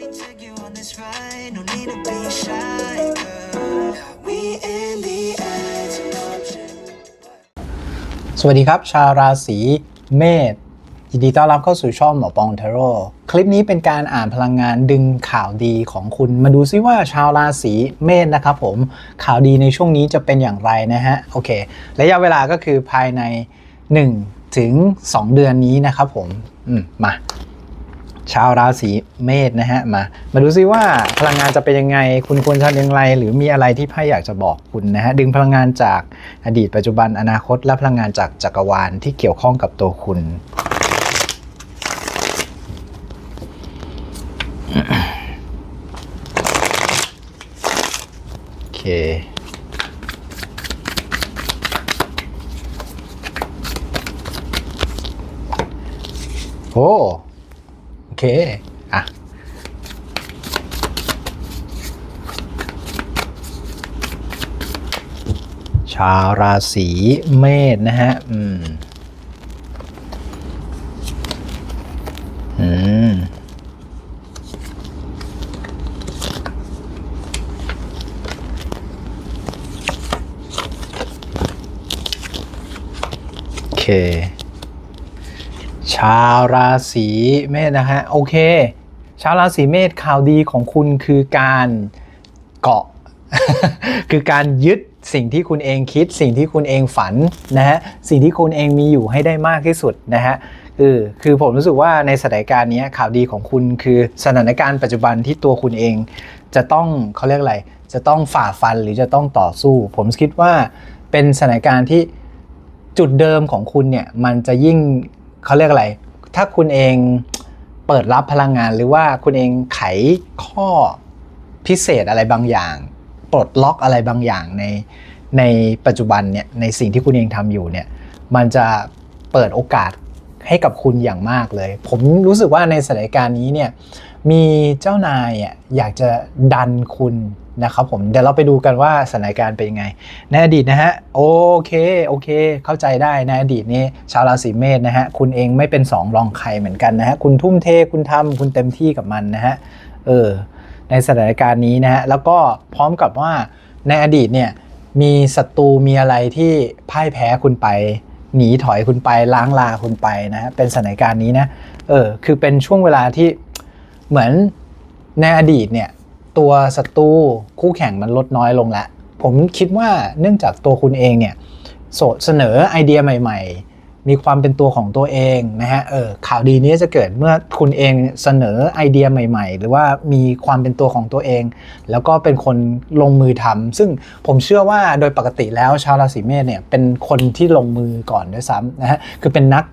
me take you on this ride. No need to be shy, girl. We in the edge of option. สวัสดีครับ ชาวราศีเมษยินดีต้อนรับเข้าสู่ช่องหมอปองเทโร่คลิปนี้เป็นการอ่านพลังงานดึงข่าวดีของคุณ มาดูซิว่าชาวราศีเมษนะครับผมข่าวดีในช่วงนี้จะเป็นอย่างไรนะฮะ โอเคระยะเวลาก็คือภายใน 1 ถึง 2 เดือนนี้นะครับผมอืมมา ชาวราศีเมษนะฮะมา มาดูซิว่าพลังงานจะเป็นยังไง คุณควรทำอย่างไร หรือมีอะไรที่ไพ่อยากจะบอกคุณนะฮะดึงพลังงานจากอดีตปัจจุบันอนาคต และพลังงานจากจักรวาลที่เกี่ยวข้องกับตัวคุณโอเคโอ้ เค อะ ชาวราศีเมษนะฮะ อืม อืมโอเค ชาวราศีเมษนะฮะโอเค ชาวราศีเมษข่าวดีของคุณคือการเกาะ คือการยึดสิ่งที่คุณเองคิด สิ่งที่คุณเองฝันนะฮะสิ่งที่คุณเองมีอยู่ให้ได้มากที่สุดนะฮะเออคือผมรู้สึกว่าในสถานการณ์นี้ข่าวดีของคุณคือสถานการณ์ปัจจุบันที่ตัวคุณเอง จะต้องเขาเรียกอะไร จะต้องฝ่าฟันหรือจะต้องต่อสู้ ผมคิดว่าเป็นสถานการณ์ที่จุดเดิมของคุณเนี่ยมันจะยิ่ง เขาเรียกอะไร ถ้าคุณเองเปิดรับพลังงานหรือว่าคุณเองไขข้อพิเศษอะไรบางอย่าง ปลดล็อกอะไรบางอย่างในในปัจจุบันเนี่ยในสิ่งที่คุณเองทำอยู่เนี่ยมันจะเปิดโอกาสให้กับคุณอย่างมากเลย ผมรู้สึกว่าในสถานการณ์นี้เนี่ยมีเจ้านายอะอยากจะดันคุณ นะครับผมเดี๋ยวเราไปดูกันว่าสถานการณ์เป็นยังไง ในอดีตนะฮะโอเคโอเค เข้าใจได้ในอดีตนี้ชาวราศีเมษนะฮะคุณเองไม่เป็นสองรองใครเหมือนกันนะฮะคุณทุ่มเทคุณทำคุณเต็มที่กับมันนะฮะเออในสถานการณ์นี้นะฮะแล้วก็พร้อมกับว่าในอดีตเนี่ยมีศัตรูมีอะไรที่พ่ายแพ้คุณไป หนีถอยคุณไปล้างลาคุณไปนะฮะเป็นสถานการณ์นี้นะเออคือเป็นช่วงเวลาที่เหมือนในอดีตเนี่ย ตัวศัตรูคู่แข่งมันลดน้อยลงแล้วผมคิดว่าเนื่องจากตัวคุณเองเนี่ยโสเสนอไอเดียใหม่ ๆ มีความเป็นตัวของตัวเองนะฮะเออข่าวดีนี้จะเกิดเมื่อคุณเองเสนอไอเดียใหม่ ๆ หรือว่ามีความเป็นตัวของตัวเอง แล้วก็เป็นคนลงมือทำซึ่งผมเชื่อว่าโดยปกติแล้วชาวราศีเมษเนี่ยเป็นคนที่ลงมือก่อนด้วยซ้ำนะฮะคือเป็นนัก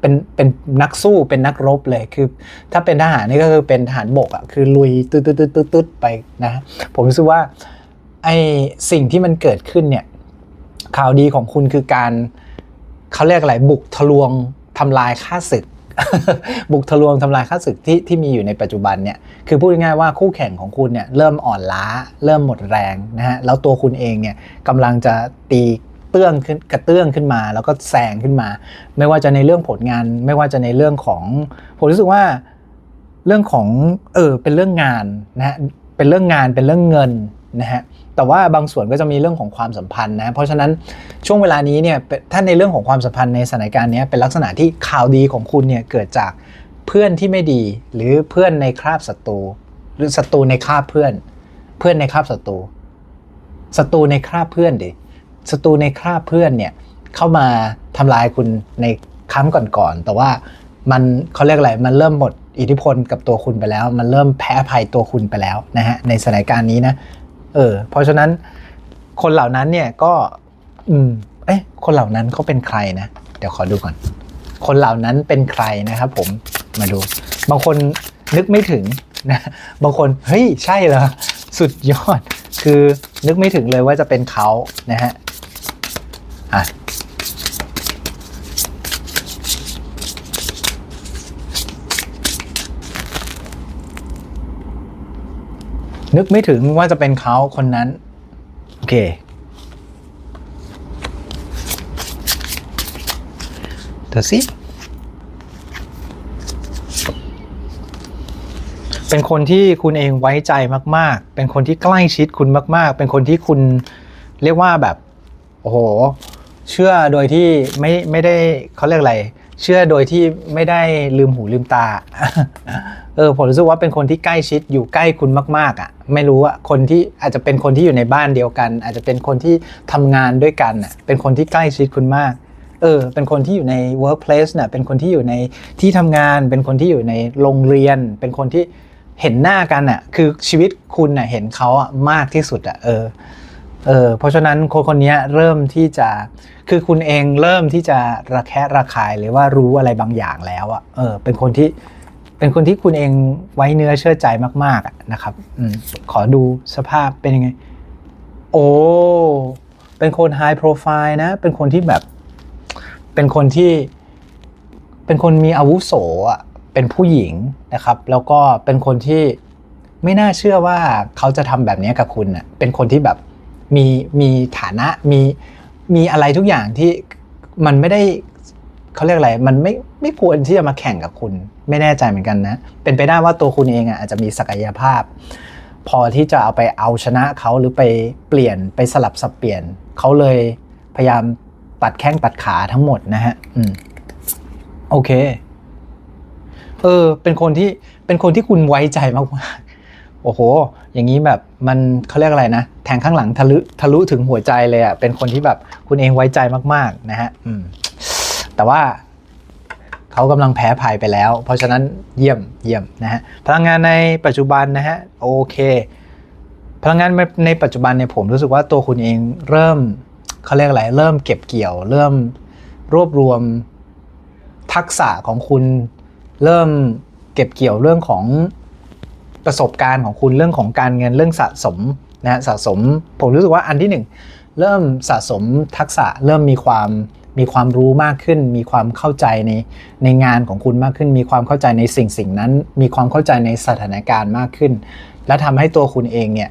เป็นเป็นนักสู้เป็นนักรบเลยคือ ถ้าเป็นทหารนี่ก็คือเป็นทหารบกอะคือลุยตืดตืดตืดตืดไปนะผมรู้สึกว่าไอสิ่งที่มันเกิดขึ้นเนี่ยข่าวดีของคุณคือการเขาเรียกอะไรบุกทะลวงทำลายค่าศึก บุกทะลวงทำลายค่าศึกที่ที่มีอยู่ในปัจจุบันเนี่ยคือพูดง่ายๆว่าคู่แข่งของคุณเนี่ยเริ่มอ่อนล้า เริ่มหมดแรงนะฮะแล้วตัวคุณเองเนี่ยกำลังจะตี เตื้องขึ้นกระเตื้องขึ้นมา แล้วก็แซงขึ้นมา ไม่ว่าจะในเรื่องผลงาน ไม่ว่าจะในเรื่องของผมรู้สึกว่าเรื่องของเออเป็นเรื่องงานนะฮะเป็นเรื่องงานเป็นเรื่องเงินนะฮะแต่ว่าบางส่วนก็จะมีเรื่องของความสัมพันธ์นะเพราะฉะนั้นช่วงเวลานี้เนี่ยถ้าในเรื่องของความสัมพันธ์ในสถานการณ์นี้เป็นลักษณะที่ข่าวดีของคุณเนี่ยเกิดจากเพื่อนที่ไม่ดี หรือเพื่อนในคราบศัตรูหรือศัตรูในคราบเพื่อน เพื่อนในคราบศัตรูศัตรูในคราบเพื่อนดิ ศัตรูในคราบเพื่อนเนี่ยเข้ามาทำลายคุณในครั้งก่อนๆแต่ว่ามันเขาเรียกอะไรมันเริ่มหมดอิทธิพลกับตัวคุณไปแล้ว มันเริ่มแพ้ภัยตัวคุณไปแล้วนะฮะในสถานการณ์นี้นะเออเพราะฉะนั้นคนเหล่านั้นเนี่ยก็อืมเอ๊ะคนเหล่านั้นเขาเป็นใครนะ เดี๋ยวขอดูก่อน คนเหล่านั้นเป็นใครนะครับผมมาดู บางคนนึกไม่ถึงนะบางคนเฮ้ยใช่เหรอสุดยอดคือนึกไม่ถึงเลยว่าจะเป็นเขานะฮะ อะนึกไม่ถึงว่าจะเป็นเขาคนนั้น โอเค เดี๋ยวสิ เป็นคนที่คุณเองไว้ใจมาก ๆ เป็นคนที่ใกล้ชิดคุณมาก ๆ เป็นคนที่คุณเรียกว่าแบบ โอ้โห เชื่อโดยที่ไม่ไม่ได้เขาเรียกอะไร เชื่อโดยที่ไม่ได้ลืมหูลืมตา เออผมรู้สึกว่าเป็นคนที่ใกล้ชิดอยู่ใกล้คุณมากๆอะ ไม่รู้อะคนที่อาจจะเป็นคนที่อยู่ในบ้านเดียวกัน อาจจะเป็นคนที่ทำงานด้วยกันอะ เป็นคนที่ใกล้ชิดคุณมาก เออ เป็นคนที่อยู่ใน workplace น่ะ เป็นคนที่อยู่ในที่ทำงาน เป็นคนที่อยู่ในโรงเรียน เป็นคนที่เห็นหน้ากันอะ คือชีวิตคุณน่ะเห็นเขาอะมากที่สุดอะ เออ เออเพราะฉะนั้นคนคนนี้เริ่มที่จะคือคุณเองเริ่มที่จะระแคะระคายหรือว่ารู้อะไรบางอย่างแล้วอะเออเป็นคนที่เป็นคนที่คุณเองไว้เนื้อเชื่อใจมากๆนะครับอืขอดูสภาพเป็นยังไง โอ้เป็นคน high profile นะ เป็นคนที่แบบ เป็นคนที่เป็นคนมีอาวุโสอะเป็นผู้หญิงนะครับ แล้วก็เป็นคนที่ไม่น่าเชื่อว่าเขาจะทำแบบนี้กับคุณอะเป็นคนที่แบบ มีมีฐานะมีมีอะไรทุกอย่างที่มันไม่ได้เขาเรียกอะไร มันไม่ไม่ควรที่จะมาแข่งกับคุณ ไม่แน่ใจเหมือนกันนะ เป็นไปได้ว่าตัวคุณเองอะอาจจะมีศักยภาพ พอที่จะเอาไปเอาชนะเขาหรือไปเปลี่ยนไปสลับสับเปลี่ยนเขาเลยพยายามตัดแข้งตัดขาทั้งหมดนะฮะ อืม โอเค เออ เป็นคนที่เป็นคนที่คุณไว้ใจมากๆ โอ้โห อย่างนี้แบบมันเขาเรียกอะไรนะ แทงข้างหลังทะลุทะลุถึงหัวใจเลยอะ เป็นคนที่แบบคุณเองไว้ใจมากๆนะฮะอืมแต่ว่าเขากำลังแพ้ภัยไปแล้ว เพราะฉะนั้นเยี่ยมเยี่ยมนะฮะพลังงานในปัจจุบันนะฮะโอเค พลังงานในปัจจุบันเนี่ยผมรู้สึกว่าตัวคุณเองเริ่มเขาเรียกอะไรเริ่มเก็บเกี่ยว เริ่มรวบรวมทักษะของคุณ เริ่มเก็บเกี่ยวเรื่องของ ประสบการณ์ของคุณเรื่องของการเงินเรื่องสะสมนะฮะสะสม ผมรู้สึกว่าอันที่หนึ่งเริ่มสะสมทักษะเริ่มมีความมีความรู้มากขึ้น มีความเข้าใจในในงานของคุณมากขึ้น มีความเข้าใจในสิ่งสิ่งนั้น มีความเข้าใจในสถานการณ์มากขึ้น และทำให้ตัวคุณเองเนี่ย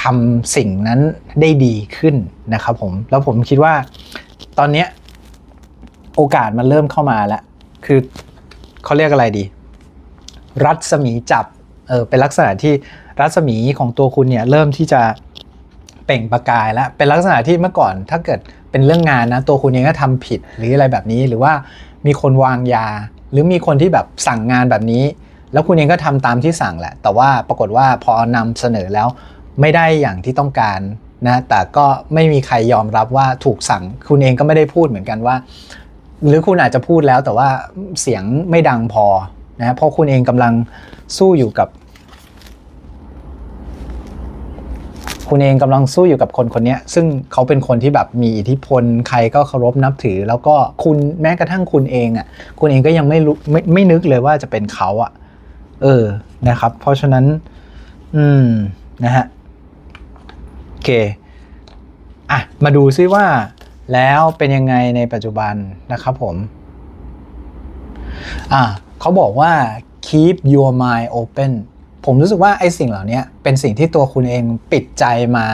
ทำสิ่งนั้นได้ดีขึ้นนะครับผมแล้วผมคิดว่าตอนเนี้โอกาสมันเริ่มเข้ามาแล้ว คือเขาเรียกอะไรดี รัศมีจับ เออเป็นลักษณะที่รัศมีของตัวคุณเนี่ยเริ่มที่จะเปล่งประกายแล้วเป็นลักษณะที่เมื่อก่อนถ้าเกิดเป็นเรื่องงานนะตัวคุณเองก็ทำผิดหรืออะไรแบบนี้ หรือว่ามีคนวางยา หรือมีคนที่แบบสั่งงานแบบนี้ แล้วคุณเองก็ทำตามที่สั่งแหละ แต่ว่าปรากฏว่าพอนำเสนอแล้วไม่ได้อย่างที่ต้องการนะแต่ก็ไม่มีใครยอมรับว่าถูกสั่ง คุณเองก็ไม่ได้พูดเหมือนกันว่า หรือคุณอาจจะพูดแล้วแต่ว่าเสียงไม่ดังพอนะเพราะคุณเองกำลังสู้อยู่กับ คุณเองกำลังสู้อยู่กับคนคนนี้ซึ่งเขาเป็นคนที่แบบมีอิทธิพลใครก็เคารพนับถือ แล้วก็คุณแม้กระทั่งคุณเองอะคุณเองก็ยังไม่รู้ไม่ไม่นึกเลยว่าจะเป็นเขาอะ เออนะครับ เพราะฉะนั้น อืมนะฮะโอเคอะมาดูซิว่า แล้วเป็นยังไงในปัจจุบันนะครับผม อะเขาบอกว่า keep your mind open ผมรู้สึกว่าไอ้สิ่งเหล่านี้เป็นสิ่งที่ตัวคุณเองปิดใจมา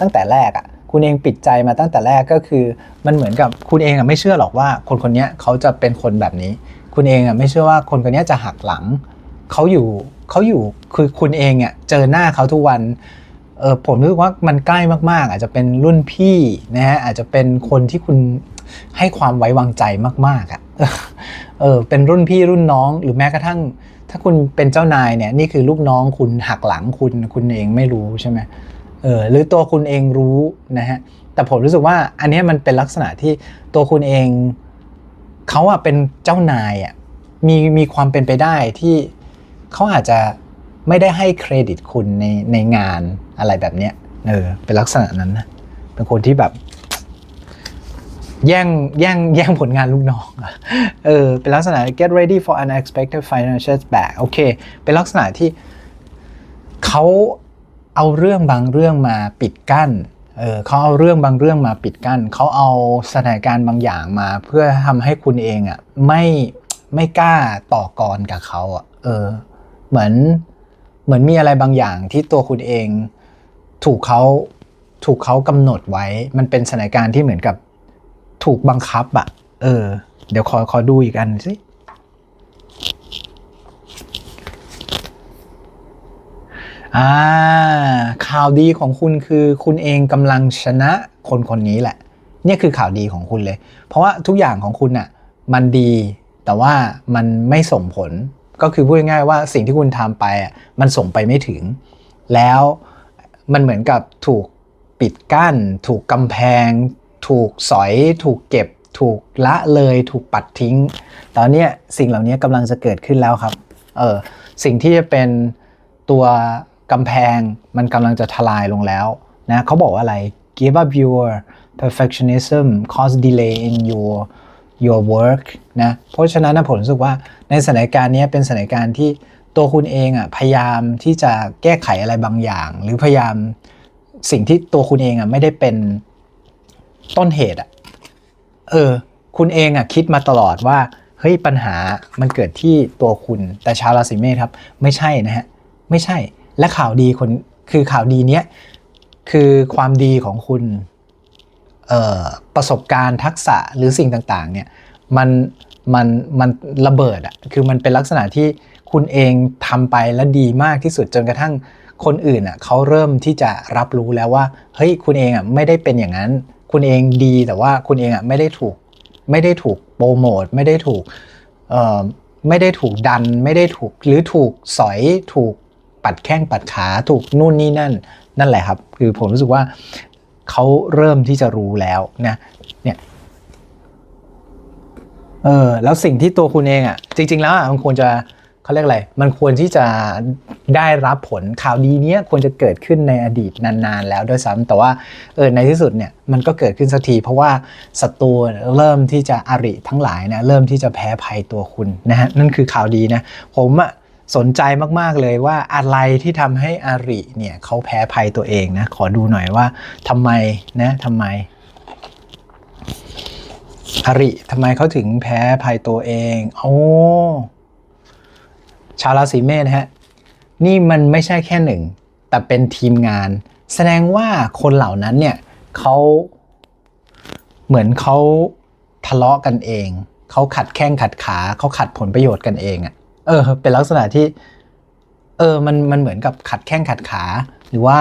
ตั้งแต่แรกอะ่ะคุณเองปิดใจมาตั้งแต่แรกก็คือ มันเหมือนกับคุณเองอะไม่เชื่อหรอกว่า คนคนนี้เขาจะเป็นคนแบบนี้ คุณเองอะไม่เชื่อว่าคนคนนี้จะหักหลังเขาอยู่เขาอยู่คือคุณเองอะเจอหน้าเขาทุกวันเออผมรู้สึกว่ามันใกล้มากๆ อาจจะเป็นรุ่นพี่นะฮะอาจจะเป็นคนที่คุณให้ความไว้วางใจมากๆอะ่ะเออเป็นรุ่นพี่รุ่นน้องหรือแม้กระทั่ง ถ้าคุณเป็นเจ้านายเนี่ยนี่คือลูกน้องคุณหักหลังคุณคุณเองไม่รู้ใช่ไหมเออหรือตัวคุณเองรู้นะฮะแต่ผมรู้สึกว่าอันนี้มันเป็นลักษณะที่ตัวคุณเองเขาอะเป็นเจ้านายอะมีมีความเป็นไปได้ที่เขาอาจจะไม่ได้ให้เครดิตคุณในในงานอะไรแบบเนี้ยเออเป็นลักษณะนั้นนะเป็นคนที่แบบ แย่งแย่งแย่งผลงานลูกน้องเออเป็นลักษณะ get ready for unexpected financial back โอเค เป็นลักษณะที่เขาเอาเรื่องบางเรื่องมาปิดกั้นเออเขาเอาเรื่องบางเรื่องมาปิดกั้นเขาเอาสถานการณ์บางอย่างมา เพื่อทำให้คุณเองอะไม่ไม่กล้าต่อกรกับเขาอะเออเหมือนเหมือนมีอะไรบางอย่างที่ตัวคุณเองถูกเขาถูกเขากำหนดไว้ มันเป็นสถานการณ์ที่เหมือนกับ ถูกบังคับอะเออ เดี๋ยวขอขอดูอีกอันสิอ่าข่าวดีของคุณคือคุณเองกำลังชนะคนคนนี้แหละ เนี่ยคือข่าวดีของคุณเลย เพราะว่าทุกอย่างของคุณน่ะมันดี แต่ว่ามันไม่ส่งผล ก็คือพูดง่ายๆว่าสิ่งที่คุณทำไปอะมันส่งไปไม่ถึง แล้วมันเหมือนกับถูกปิดกั้น ถูกกำแพง ถูกสอย ถูกเก็บ ถูกละเลย ถูกปัดทิ้ง ตอนนี้สิ่งเหล่านี้กำลังจะเกิดขึ้นแล้วครับ เออสิ่งที่จะเป็นตัวกำแพงมันกำลังจะทลายลงแล้วนะเขาบอกว่าอะไร give up your perfectionism cause delay in your your work นะ เพราะฉะนั้นนะผมรู้สึกว่าในสถานการณ์นี้เป็นสถานการณ์ที่ตัวคุณเองอะพยายามที่จะแก้ไขอะไรบางอย่าง หรือพยายามสิ่งที่ตัวคุณเองอะไม่ได้เป็น ต้นเหตุอะเออ คุณเองอะคิดมาตลอดว่า เฮ้ยปัญหามันเกิดที่ตัวคุณแต่ชาวราศีเมษครับ ไม่ใช่นะฮะ ไม่ใช่และข่าวดีคนคือข่าวดีเนี้ยคือความดีของคุณเอ่อประสบการณ์ทักษะหรือสิ่งต่างๆเนี่ยมันมันมันระเบิดอะคือมันเป็นลักษณะที่คุณเองทำไปแล้วดีมากที่สุดจนกระทั่งคนอื่นอะเขาเริ่มที่จะรับรู้แล้วว่าเฮ้ยคุณเองอะไม่ได้เป็นอย่างนั้น คุณเองดีแต่ว่าคุณเองอะไม่ได้ถูกไม่ได้ถูกโปรโมทไม่ได้ถูกเอ่อไม่ได้ถูกดันไม่ได้ถูกหรือถูกสอยถูกปัดแข้งปัดขาถูกนู่นนี่นั่น นั่นแหละครับ คือผมรู้สึกว่าเขาเริ่มที่จะรู้แล้วนะเนี่ยเออแล้วสิ่งที่ตัวคุณเองอะ่ะจริง ๆ แล้วอะมันควรจะ เขาเรียกอะไร มันควรที่จะได้รับผลข่าวดีเนี้ยควรจะเกิดขึ้นในอดีตนานๆ แล้วด้วยซ้ำแต่ว่าเออในที่สุดเนี่ยมันก็เกิดขึ้นสักที เพราะว่าศัตรูเริ่มที่จะอริทั้งหลายนะเริ่มที่จะแพ้ภัยตัวคุณนะฮะนั่นคือข่าวดีนะผมอะสนใจมาก ๆ เลยว่าอะไรที่ทำให้อาริเนี่ยเขาแพ้ภัยตัวเองนะ ขอดูหน่อยว่าทำไมนะทำไมอาริทำไมเขาถึงแพ้ภัยตัวเอง โอ้ ชาวราศีเมษฮะนี่มันไม่ใช่แค่หนึ่ง แต่เป็นทีมงาน แสดงว่าคนเหล่านั้นเนี่ยเขาเหมือนเขาทะเลาะกันเอง เขาขัดแข้งขัดขา เขาขัดผลประโยชน์กันเองอะ่ะเออ เป็นลักษณะที่ เออมันมันเหมือนกับขัดแข้งขัดขา หรือว่า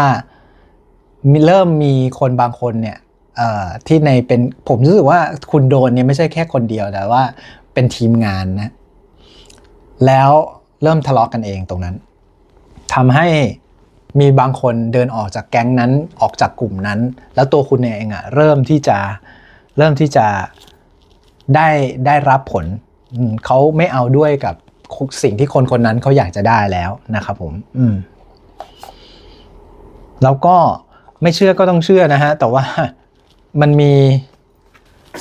มีเริ่มมีคนบางคนเนี่ยเอ่อที่ในเป็นผมรู้สึกว่าคุณโดนเนี่ยไม่ใช่แค่คนเดียวแต่ว่าเป็นทีมงานนะ แล้ว เริ่มทะเลาะกันเองตรงนั้นทำให้มีบางคนเดินออกจากแก๊งนั้นออกจากกลุ่มนั้น แล้วตัวคุณเองอะ่ะเริ่มที่จะเริ่มที่จะได้ได้รับผลเขาไม่เอาด้วยกับสิ่งที่คนคนนั้นเขาอยากจะได้แล้วนะครับผม อืม แล้วก็ไม่เชื่อก็ต้องเชื่อนะฮะ แต่ว่ามันมี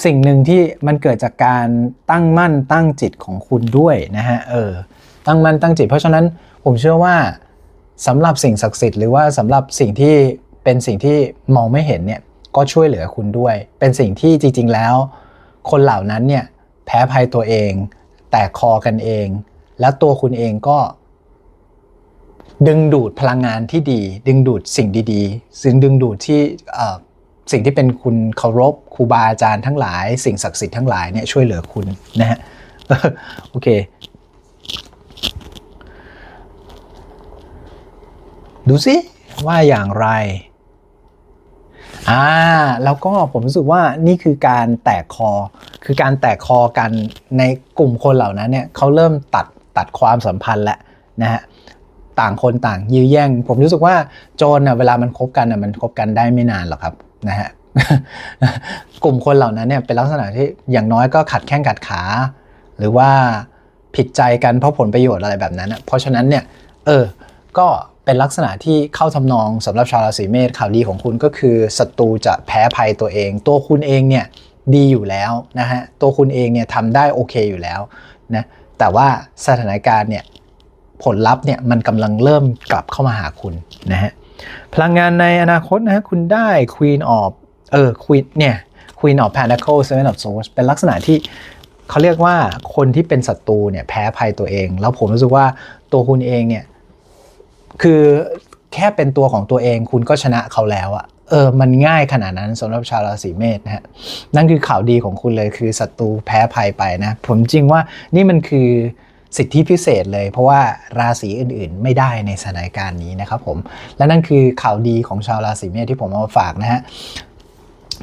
สิ่งหนึ่งที่มันเกิดจากการตั้งมั่นตั้งจิตของคุณด้วยนะฮะ เออ ตั้งมั่นตั้งจิต เพราะฉะนั้นผมเชื่อว่าสำหรับสิ่งศักดิ์สิทธิ์หรือว่าสำหรับสิ่งที่เป็นสิ่งที่มองไม่เห็นเนี่ยก็ช่วยเหลือคุณด้วย เป็นสิ่งที่จริง ๆ แล้ว คนเหล่านั้นเนี่ยแพ้ภัยตัวเอง แตกคอกันเอง แล้วตัวคุณเองก็ ดึงดูดพลังงานที่ดี ดึงดูดสิ่งดีๆซึ่งดึงดูดที่สิ่งที่เป็นคุณเคารพครูบาอาจารย์ทั้งหลาย สิ่งศักดิ์สิทธิ์ทั้งหลายเนี่ยช่วยเหลือคุณนะฮะโอเค ดูสิว่าอย่างไรอ่าแล้วก็ผมรู้สึกว่านี่คือการแตกคอ คือการแตกคอกันในกลุ่มคนเหล่านั้นเนี่ยเขาเริ่มตัดตัดความสัมพันธ์แล้วนะฮะต่างคนต่างยื้อแย่ง ผมรู้สึกว่าโจรน่ะเวลามันคบกันน่ะมันคบกันได้ไม่นานหรอกครับนะฮะกลุ่มคนเหล่านั้นเนี่ยเป็นลักษณะที่อย่างน้อยก็ขัดแข้งขัดขา หรือว่าผิดใจกันเพราะผลประโยชน์อะไรแบบนั้นนะเพราะฉะนั้นเนี่ยเออก็ เป็นลักษณะที่เข้าทำนองสำหรับชาวราศีเมษข่าวดีของคุณก็คือศัตรูจะแพ้ภัยตัวเอง ตัวคุณเองเนี่ยดีอยู่แล้วนะฮะตัวคุณเองเนี่ยทำได้โอเคอยู่แล้วนะแต่ว่าสถานการณ์เนี่ยผลลัพธ์เนี่ยมันกำลังเริ่มกลับเข้ามาหาคุณนะฮะพลังงานในอนาคตนะฮะคุณได้ Queen of เออ Queen เนี่ย Queen of Pentacles Seven of Swords เป็นลักษณะที่เขาเรียกว่าคนที่เป็นศัตรูเนี่ยแพ้ภัยตัวเอง แล้วผมรู้สึกว่าตัวคุณเองเนี่ย คือแค่เป็นตัวของตัวเองคุณก็ชนะเขาแล้วอะเออ มันง่ายขนาดนั้นสำหรับชาวราศีเมษนะฮะ นั่นคือข่าวดีของคุณเลยคือศัตรูแพ้ภัยไปนะ ผมจริงว่านี่มันคือสิทธิพิเศษเลย เพราะว่าราศีอื่นๆ ไม่ได้ในสถานการณ์นี้นะครับผม และนั่นคือข่าวดีของชาวราศีเมษที่ผมเอามาฝากนะฮะ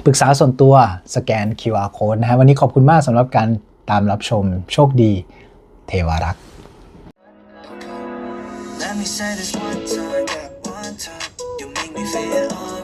ปรึกษาส่วนตัวสแกน QR code นะฮะ วันนี้ขอบคุณมากสำหรับการตามรับชม โชคดี เทวรักษ์ Let me say this one time, yeah, one time. You make me feel alright.